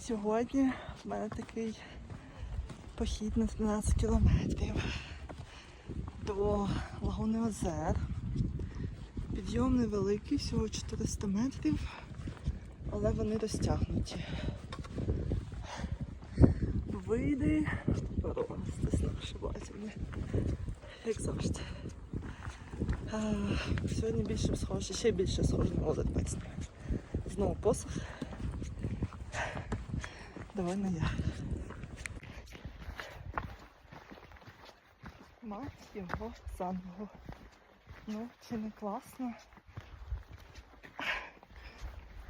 Сьогодні в мене такий похід на 12 кілометрів до Лагуни Озер. Підйом невеликий, всього 400 метрів, але вони розтягнуті. Види просто сногсшибательні, як завжди. А, сьогодні більше схоже, ще більше схоже на озер Знову посох. Довольно я. Мать його заново. Ну, чи не класно?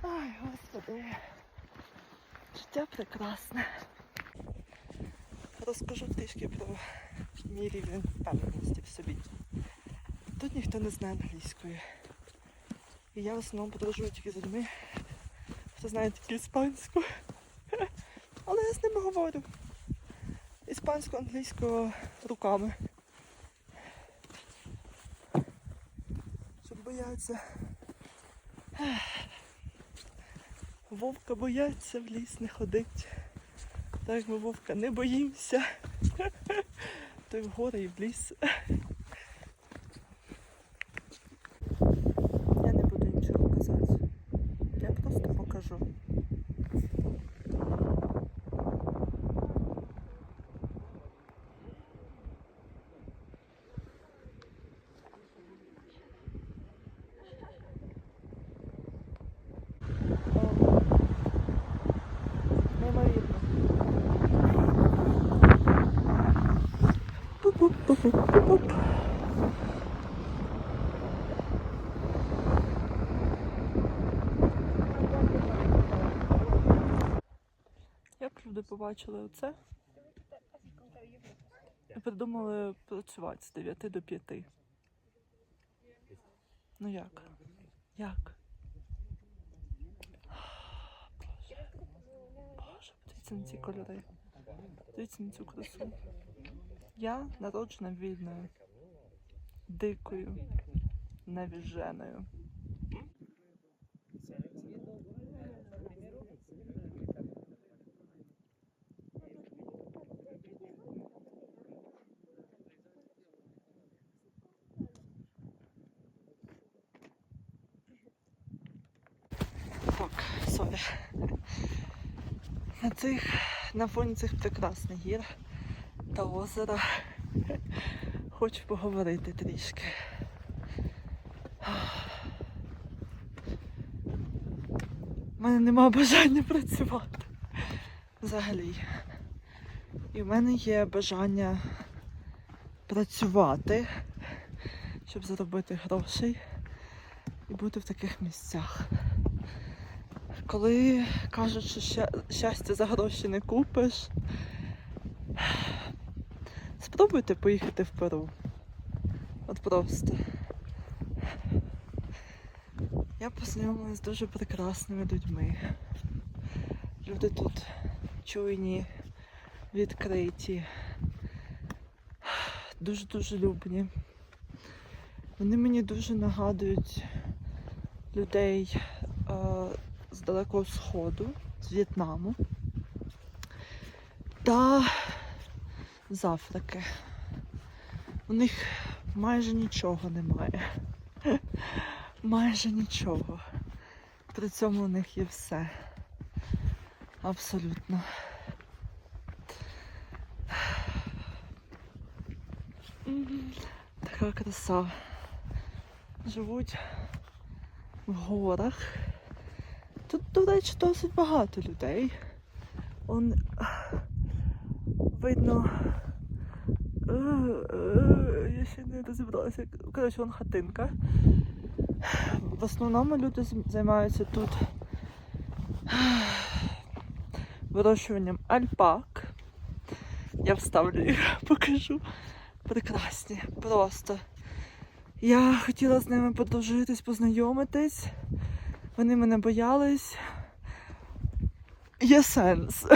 Ай, господи. Життя прекрасне. Розкажу трішки про мій рівень впевненості в собі. Тут ніхто не знає англійської. І я в основному подорожую тільки з людьми, хто знає тільки іспанську. Я з ними говорю. Іспанську, англійську руками. Щоб бояться. Вовка бояться в ліс не ходить. Так ми вовка не боїмося. То й в гори, і в ліс. Я не буду нічого казати. Я просто покажу. О, Неймовірно. Пуп-пуп-пуп-пуп-пуп. Як люди побачили оце? І придумали працювати з 9 до 5. Ну як? Як? Боже. Подивіться на ці кольори. Дивіться на цю красу. Я народжена вільною, дикою, невіженою. Так, На цих, на фоні цих прекрасних гір та озера хочу поговорити трішки. У мене нема бажання працювати взагалі. І в мене є бажання працювати, щоб заробити грошей і бути в таких місцях. Коли кажуть, що ща- щастя за гроші не купиш, спробуйте поїхати в Перу. От просто. Я познайомилася з дуже прекрасними людьми. Люди тут чуйні, відкриті, дуже-дуже любні. Вони мені дуже нагадують людей Далекого Сходу, з В'єтнаму та з Африки. У них майже нічого немає. Майже нічого. При цьому у них є все. Абсолютно. Така краса. Живуть в горах. До речі, досить багато людей. Он видно. е, е, Я ще не розібралася. Коротше, вон хатинка. В основному люди займаються тут вирощуванням альпак. Я вставлю їх, покажу. Прекрасні, просто. Я хотіла з ними подружитись, познайомитись. Вони мене боялись. Є сенс.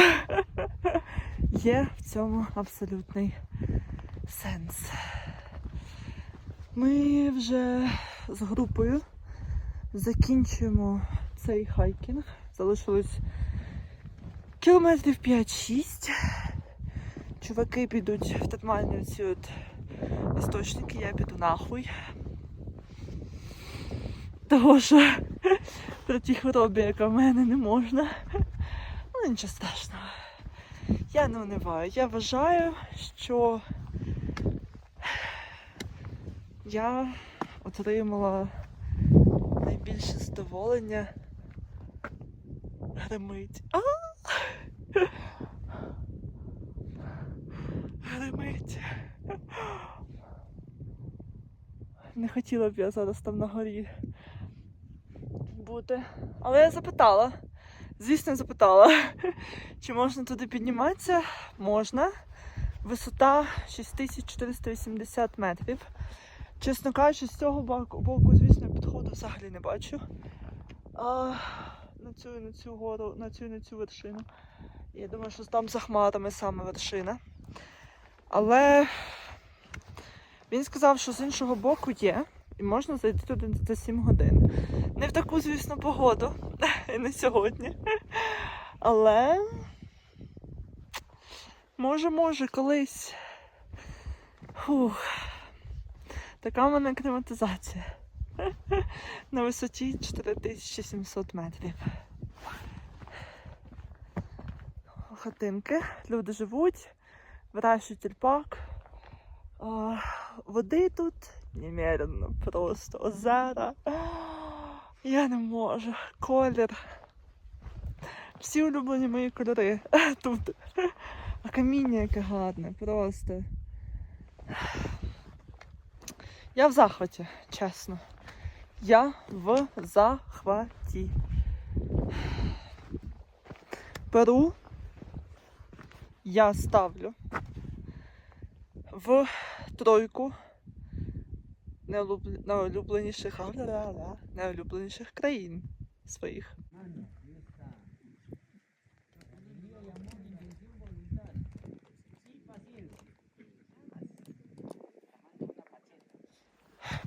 Є в цьому абсолютний сенс. Ми вже з групою закінчуємо цей хайкінг. Залишилось Кілометрів 5-6. Чуваки підуть в термальні ці от істочники, я піду нахуй. Того що про ті хвороби, яка в мене не можна. Ну нічого страшного. Я не униваю. Я вважаю, що я отримала найбільше задоволення гримить. А! Гримить. Не хотіла б я зараз там на горі бути. Але я запитала. Звісно, запитала, чи можна туди підніматися? Можна. Висота 6480 метрів. Чесно кажучи, з цього боку, звісно, підходу взагалі не бачу. А, на цю на цю гору, на цю на цю вершину. Я думаю, що там за хмарами саме вершина. Але він сказав, що з іншого боку є, і можна зайти туди за 7 годин. Не в таку, звісно, погоду, і не сьогодні. Але може, може, колись. Фух. Така в мене кліматизація. На висоті 4700 метрів. Хатинки. Люди живуть, вирощують тюльпак. Води тут немерено, просто озера. Я не можу. Колір. Всі улюблені мої кольори тут. А каміння яке гарне, просто. Я в захваті, чесно. Я в захваті. Перу я ставлю в тройку найулюбленіших, найулюбленіших країн своїх.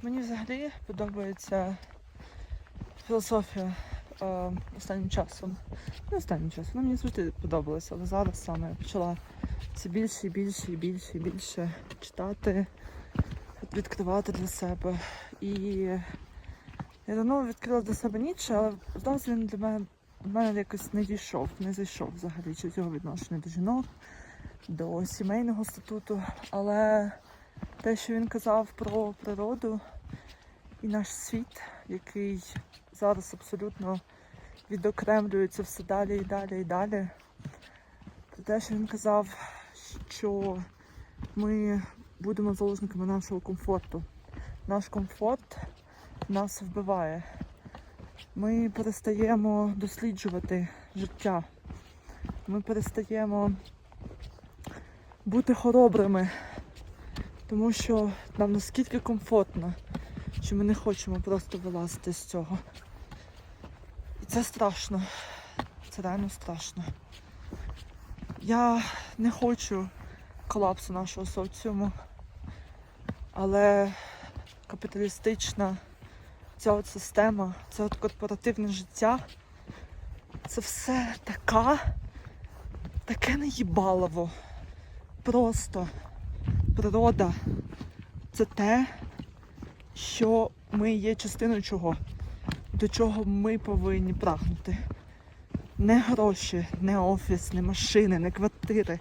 Мені взагалі подобається філософія е, останнім часом. Не останнім часом, вона мені завжди подобалася, але зараз саме я почала це більше і більше і більше і більше читати, відкривати для себе. І я давно відкрила для себе Ніцше, але зараз він для мене, в мене якось не дійшов, не зайшов взагалі чи його відношення до жінок, до сімейного статуту. Але те, що він казав про природу і наш світ, який зараз абсолютно відокремлюється все далі і далі і далі. Про те, що він казав, що ми будемо заложниками нашого комфорту. Наш комфорт нас вбиває. Ми перестаємо досліджувати життя. Ми перестаємо бути хоробрими, тому що нам наскільки комфортно, що ми не хочемо просто вилазити з цього. І це страшно. Це реально страшно. Я не хочу колапсу нашого соціуму, але капіталістична ця от система, це от корпоративне життя, це все така, таке неїбалово. Просто природа це те, що ми є частиною чого, до чого ми повинні прагнути. Не гроші, не офіс, не машини, не квартири,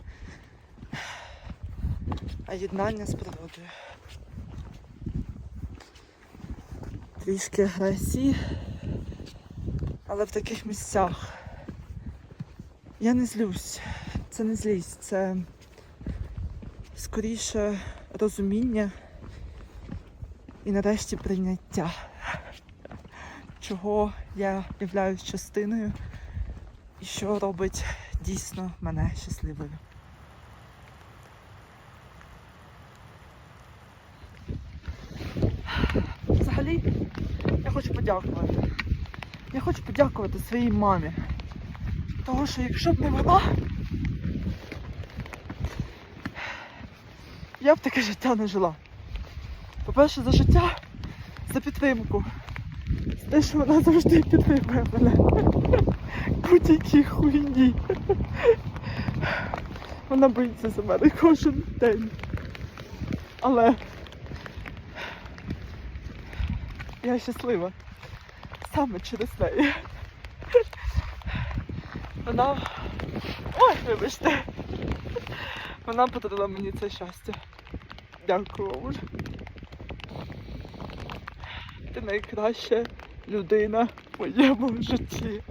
а єднання з природою. Трішки агресії, але в таких місцях я не злюсь. Це не злість, це скоріше розуміння і нарешті прийняття, чого я являюсь частиною і що робить дійсно мене щасливою. Взагалі, я хочу подякувати. Я хочу подякувати своїй мамі. Тому що якщо б не вона, я б таке життя не жила. По-перше, за життя, за підтримку. За те, що вона завжди підтримує мене. будь-якій хуйні. Вона боїться за мене кожен день. Але я щаслива саме через неї. Вона. Ой, вибачте. Вона подарила мені це щастя. Дякую, вам. Ти найкраща людина в моєму житті.